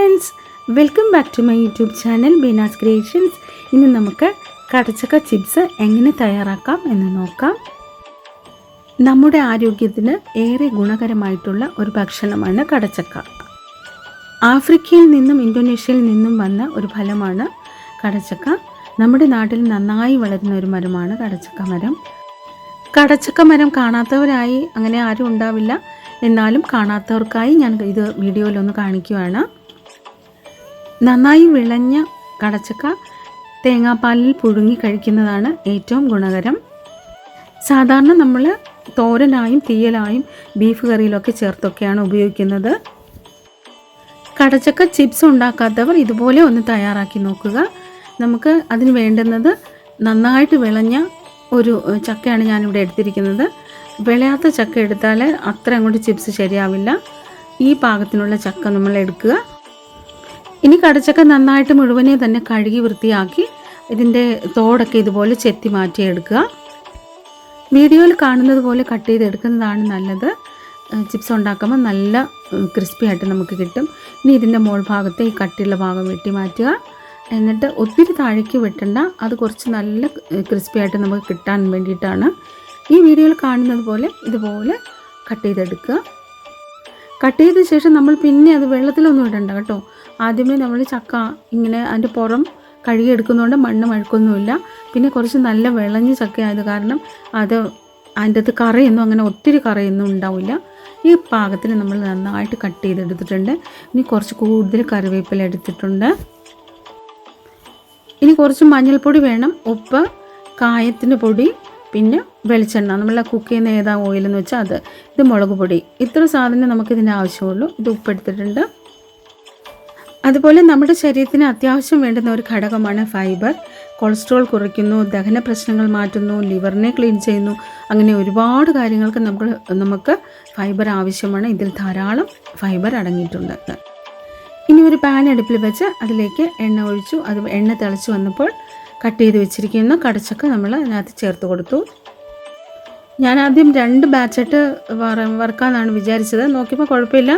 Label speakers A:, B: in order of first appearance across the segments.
A: Friends welcome back to my YouTube channel Beena's creations ഇന്ന് നമുക്ക് കടച്ചക്ക chips എങ്ങനെ തയ്യാറാക്കാം എന്ന് നോക്കാം. നമ്മുടെ ആരോഗ്യത്തിന് ഏറെ ഗുണകരമായിട്ടുള്ള ഒരു ഭക്ഷണമാണ് കടച്ചക്ക. ആഫ്രിക്കയിൽ നിന്നും ഇന്തോനേഷ്യയിൽ നിന്നും വന്ന ഒരു ഫലമാണ് കടച്ചക്ക. നമ്മുടെ നാട്ടിൽ നന്നായി വളരുന്ന ഒരു മരമാണ് കടച്ചക്ക മരം. കടച്ചക്ക മരം കാണാത്തവരായി അങ്ങനെ ആരും ഉണ്ടാവില്ല. എന്നാലും കാണാത്തവർക്കായി ഞാൻ ഇത് വീഡിയോയിലൊന്ന് കാണിക്കുകയാണ്. നന്നായി വിളഞ്ഞ കടച്ചക്ക തേങ്ങാപ്പാലിൽ പുഴുങ്ങി കഴിക്കുന്നതാണ് ഏറ്റവും ഗുണകരം. സാധാരണ നമ്മൾ തോരനായും തീയലായും ബീഫ് കറിയിലൊക്കെ ചേർത്തൊക്കെയാണ് ഉപയോഗിക്കുന്നത്. കടച്ചക്ക ചിപ്സ് ഉണ്ടാക്കാത്തവർ ഇതുപോലെ ഒന്ന് തയ്യാറാക്കി നോക്കുക. നമുക്ക് അതിന് വേണ്ടുന്നത് നന്നായിട്ട് വിളഞ്ഞ ഒരു ചക്കയാണ് ഞാനിവിടെ എടുത്തിരിക്കുന്നത്. വിളയാത്ത ചക്ക എടുത്താൽ അത്ര അങ്ങോട്ട് ചിപ്സ് ശരിയാവില്ല. ഈ പാകത്തിനുള്ള ചക്ക നമ്മൾ എടുക്കുക. ഇനി കടച്ചക്ക നന്നായിട്ട് മുഴുവനെ തന്നെ കഴുകി വൃത്തിയാക്കി ഇതിന്റെ തോടൊക്കെ ഇതുപോലെ ചെത്തി മാറ്റിയെടുക്കുക. വീഡിയോയിൽ കാണുന്നത് പോലെ കട്ട് ചെയ്തെടുക്കുന്നതാണ് നല്ലത്. ചിപ്സ് ഉണ്ടാക്കുമ്പോൾ നല്ല ക്രിസ്പി ആയിട്ട് നമുക്ക് കിട്ടും. ഇനി ഇതിന്റെ മോൾ ഭാഗത്തെ ഈ കട്ടിയുള്ള ഭാഗം വെട്ടി മാറ്റുക. എന്നിട്ട് ഒത്തിരി താഴേക്ക് വെട്ടണ്ട. അത് കുറച്ച് നല്ല ക്രിസ്പി ആയിട്ട് നമുക്ക് കിട്ടാൻ വേണ്ടിയിട്ടാണ്. ഈ വീഡിയോയിൽ കാണുന്നത് പോലെ ഇതുപോലെ കട്ട് ചെയ്തെടുക്കുക. കട്ട് ചെയ്ത ശേഷം നമ്മൾ പിന്നെ അത് വെള്ളത്തിലൊന്നും ഇടണ്ട കേട്ടോ. ആദ്യമേ നമ്മൾ ചക്ക ഇങ്ങനെ അതിന്റെ പുറം കഴുകിയെടുക്കുന്നതുകൊണ്ട് മണ്ണ് മഴക്കൊന്നുമില്ല. പിന്നെ കുറച്ച് നല്ല വിളഞ്ഞ ചക്കയായത് കാരണം അത് അതിന്റെ അകത്ത് കറയൊന്നും അങ്ങനെ ഒത്തിരി കറയൊന്നും ഉണ്ടാവില്ല. ഈ പാകത്തിന് നമ്മൾ നന്നായിട്ട് കട്ട് ചെയ്തെടുത്തിട്ടുണ്ട്. ഇനി കുറച്ച് കൂടുതൽ കറിവേപ്പില എടുത്തിട്ടുണ്ട്. ഇനി കുറച്ച് മഞ്ഞൾപ്പൊടി വേണം. ഉപ്പ് കായത്തിന്റെ പൊടി പിന്നെ വെളിച്ചെണ്ണ. നമ്മൾ കുക്ക് ചെയ്യുന്ന ഏതാ ഓയിലെന്ന് വെച്ചാൽ അത്. ഇത് മുളക് പൊടി. ഇത്ര സാധനം നമുക്കിതിന്റെ ആവശ്യമുള്ളൂ. ഇത് ഉപ്പെടുത്തിട്ടുണ്ട് അതുപോലെ നമ്മുടെ ശരീരത്തിന് അത്യാവശ്യം വേണ്ടുന്ന ഒരു ഘടകമാണ് ഫൈബർ. കൊളസ്ട്രോൾ കുറയ്ക്കുന്നു ദഹന പ്രശ്നങ്ങൾ മാറ്റുന്നു ലിവറിനെ ക്ലീൻ ചെയ്യുന്നു. അങ്ങനെ ഒരുപാട് കാര്യങ്ങൾക്ക് നമുക്ക് നമുക്ക് ഫൈബർ ആവശ്യമാണ്. ഇതിൽ ധാരാളം ഫൈബർ അടങ്ങിയിട്ടുണ്ട്. ഇനി ഒരു പാൻ അടുപ്പിൽ വെച്ച് അതിലേക്ക് എണ്ണ ഒഴിച്ചു അത് എണ്ണ തിളച്ച് വന്നപ്പോൾ കട്ട് ചെയ്ത് വെച്ചിരിക്കുന്ന കടച്ചക്ക നമ്മൾ അതിനകത്ത് ചേർത്ത് കൊടുത്തു. ഞാൻ ആദ്യം രണ്ട് ബാച്ചായിട്ട് വറ വറുക്കാമെന്നാണ് വിചാരിച്ചത്. നോക്കിയപ്പോൾ കുഴപ്പമില്ല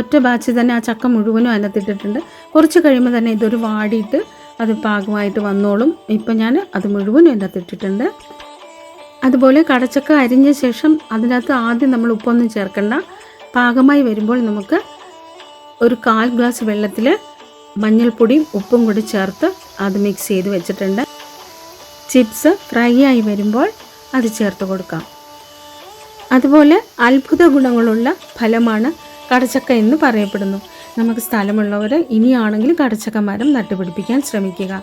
A: ഒറ്റ ബാച്ച് തന്നെ ആ ചക്ക മുഴുവനും അതിനകത്തിട്ടിട്ടുണ്ട്. കുറച്ച് കഴിയുമ്പോൾ തന്നെ ഇതൊരു വാടിയിട്ട് അത് പാകമായിട്ട് വന്നോളും. ഇപ്പം ഞാൻ അത് മുഴുവനും അതിനകത്ത് ഇട്ടിട്ടുണ്ട് അതുപോലെ കടച്ചക്ക അരിഞ്ഞ ശേഷം അതിനകത്ത് ആദ്യം നമ്മൾ ഉപ്പൊന്നും ചേർക്കണ്ട. പാകമായി വരുമ്പോൾ നമുക്ക് ഒരു കാൽ ഗ്ലാസ് വെള്ളത്തിൽ മഞ്ഞൾപ്പൊടിയും ഉപ്പും കൂടി ചേർത്ത് അത് മിക്സ് ചെയ്ത് വെച്ചിട്ടുണ്ട്. ചിപ്സ് ഫ്രൈ ആയി വരുമ്പോൾ അത് ചേർത്ത് കൊടുക്കാം. അതുപോലെ അത്ഭുത ഗുണങ്ങളുള്ള ഫലമാണ് കടച്ചക്ക എന്ന് പറയപ്പെടുന്നു. നമുക്ക് സ്ഥലമുള്ളവർ ഇനിയാണെങ്കിൽ കടച്ചക്ക മരം നട്ടുപിടിപ്പിക്കാൻ ശ്രമിക്കുക.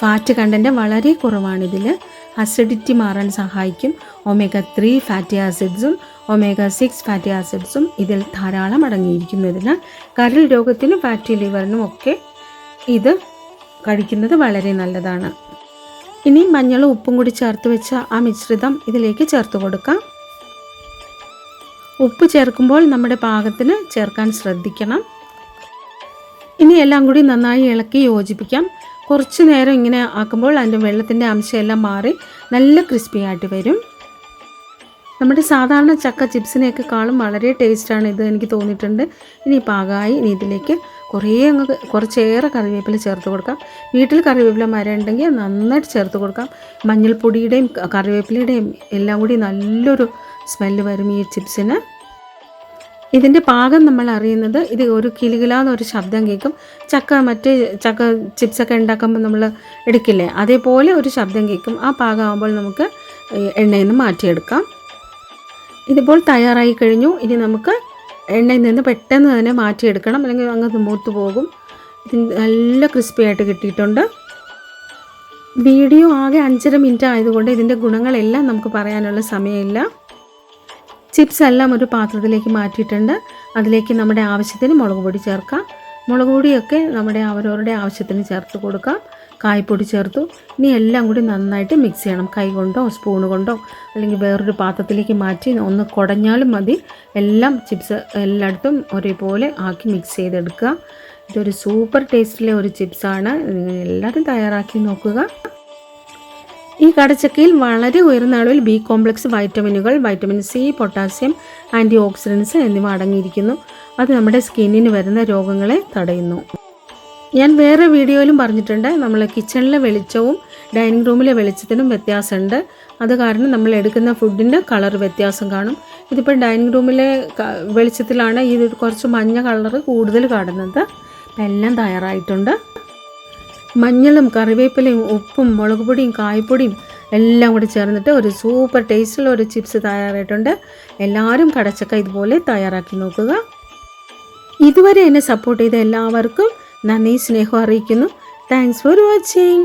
A: ഫാറ്റ് കണ്ടന്റ് വളരെ കുറവാണിതിൽ അസിഡിറ്റി മാറാൻ സഹായിക്കും. ഒമേഗ ത്രീ ഫാറ്റി ആസിഡ്സും ഒമേഗ സിക്സ് ഫാറ്റി ആസിഡ്സും ഇതിൽ ധാരാളം അടങ്ങിയിരിക്കുന്നതിനാൽ കരൾ രോഗത്തിനും ഫാറ്റി ലിവറിനും ഒക്കെ ഇത് കഴിക്കുന്നത് വളരെ നല്ലതാണ്. ഇനി മഞ്ഞളും ഉപ്പും കൂടി ചേർത്ത് വെച്ച ആ മിശ്രിതം ഇതിലേക്ക് ചേർത്ത് കൊടുക്കാം. ഉപ്പ് ചേർക്കുമ്പോൾ നമ്മുടെ പാകത്തിന് ചേർക്കാൻ ശ്രദ്ധിക്കണം. ഇനി എല്ലാം കൂടി നന്നായി ഇളക്കി യോജിപ്പിക്കാം. കുറച്ച് നേരം ഇങ്ങനെ ആക്കുമ്പോൾ അതിന്റെ വെള്ളത്തിന്റെ അംശമെല്ലാം മാറി നല്ല ക്രിസ്പി ആയിട്ട് വരും. നമ്മുടെ സാധാരണ ചക്ക ചിപ്സിനെയൊക്കെ കാളും വളരെ ടേസ്റ്റാണ് ഇത് എനിക്ക് തോന്നിയിട്ടുണ്ട്. ഇനി പാകമായി ഇനി ഇതിലേക്ക് കുറേ അങ്ങ് കുറച്ചേറെ കറിവേപ്പില ചേർത്ത് കൊടുക്കാം. വീട്ടിൽ കറിവേപ്പില മരം ഉണ്ടെങ്കിൽ നന്നായിട്ട് ചേർത്ത് കൊടുക്കാം. മഞ്ഞൾപ്പൊടിയുടെയും കറിവേപ്പിലയുടെയും എല്ലാം കൂടി നല്ലൊരു സ്മെല്ല് വരും ഈ ചിപ്സിന്. ഇതിന്റെ പാകം നമ്മൾ അറിയുന്നത് ഇത് ഒരു കിലുകിലാന്നൊരു ശബ്ദം കേൾക്കും. ചക്ക മറ്റ് ചക്ക ചിപ്സൊക്കെ ഉണ്ടാക്കുമ്പോൾ നമ്മൾ എടുക്കില്ലേ? അതേപോലെ ഒരു ശബ്ദം കേൾക്കും. ആ പാകമാകുമ്പോൾ നമുക്ക് എണ്ണയിൽ നിന്ന് മാറ്റിയെടുക്കാം. ഇതിപ്പോൾ തയ്യാറായി കഴിഞ്ഞു. ഇനി നമുക്ക് എണ്ണയിൽ നിന്ന് പെട്ടെന്ന് തന്നെ മാറ്റിയെടുക്കണം. അല്ലെങ്കിൽ അങ്ങ് മൂത്ത് പോകും. ഇത് നല്ല ക്രിസ്പി ആയിട്ട് കിട്ടിയിട്ടുണ്ട്. വീഡിയോ ആകെ അഞ്ചര മിനിറ്റ് ആയതുകൊണ്ട് ഇതിന്റെ ഗുണങ്ങളെല്ലാം നമുക്ക് പറയാനുള്ള സമയമില്ല. ചിപ്സ് എല്ലാം ഒരു പാത്രത്തിലേക്ക് മാറ്റിയിട്ടുണ്ട്. അതിലേക്ക് നമ്മുടെ ആവശ്യത്തിന് മുളക് പൊടി ചേർക്കാം. മുളക് പൊടിയൊക്കെ നമ്മുടെ അവരവരുടെ ആവശ്യത്തിന് ചേർത്ത് കൊടുക്കാം. കായ്പൊടി ചേർത്തു. ഇനി എല്ലാം കൂടി നന്നായിട്ട് മിക്സ് ചെയ്യണം. കൈ കൊണ്ടോ സ്പൂൺ കൊണ്ടോ അല്ലെങ്കിൽ വേറൊരു പാത്രത്തിലേക്ക് മാറ്റി ഒന്ന് കുടഞ്ഞാലും മതി. എല്ലാം ചിപ്സ് എല്ലായിടത്തും ഒരേപോലെ ആക്കി മിക്സ് ചെയ്തെടുക്കുക. ഇതൊരു സൂപ്പർ ടേസ്റ്റിലെ ഒരു ചിപ്സാണ് എല്ലാവരും തയ്യാറാക്കി നോക്കുക. ഈ കടച്ചക്കയിൽ വളരെ ഉയർന്ന അളവിൽ ബി കോംപ്ലക്സ് വൈറ്റമിനുകൾ vitamin C potassium antioxidants എന്നിവ അടങ്ങിയിരിക്കുന്നു. അത് നമ്മുടെ സ്കിന്നിന് വരുന്ന രോഗങ്ങളെ തടയുന്നു. ഞാൻ വേറെ വീഡിയോയിലും പറഞ്ഞിട്ടുണ്ട്. നമ്മൾ കിച്ചണിലെ വെളിച്ചവും ഡൈനിങ് റൂമിലെ വെളിച്ചത്തിനും വ്യത്യാസമുണ്ട്. അത് കാരണം നമ്മൾ എടുക്കുന്ന ഫുഡിന്റെ കളർ വ്യത്യാസം കാണും. ഇതിപ്പോൾ ഡൈനിങ് റൂമിലെ വെളിച്ചത്തിലാണ് ഈ കുറച്ച് മഞ്ഞ കളർ കൂടുതൽ കാണുന്നത്. എല്ലാം തയ്യാറായിട്ടുണ്ട്. മഞ്ഞളും കറിവേപ്പിലയും ഉപ്പും മുളക് പൊടിയും കായ്പൊടിയും എല്ലാം കൂടി ചേർന്നിട്ട് ഒരു സൂപ്പർ ടേസ്റ്റുള്ള ഒരു ചിപ്സ് തയ്യാറായിട്ടുണ്ട്. എല്ലാവരും കടച്ചക്ക ഇതുപോലെ തയ്യാറാക്കി നോക്കുക. ഇതുവരെ എന്നെ സപ്പോർട്ട് ചെയ്ത എല്ലാവർക്കും നന്ദി സ്നേഹം അറിയിക്കുന്നു. Thanks for watching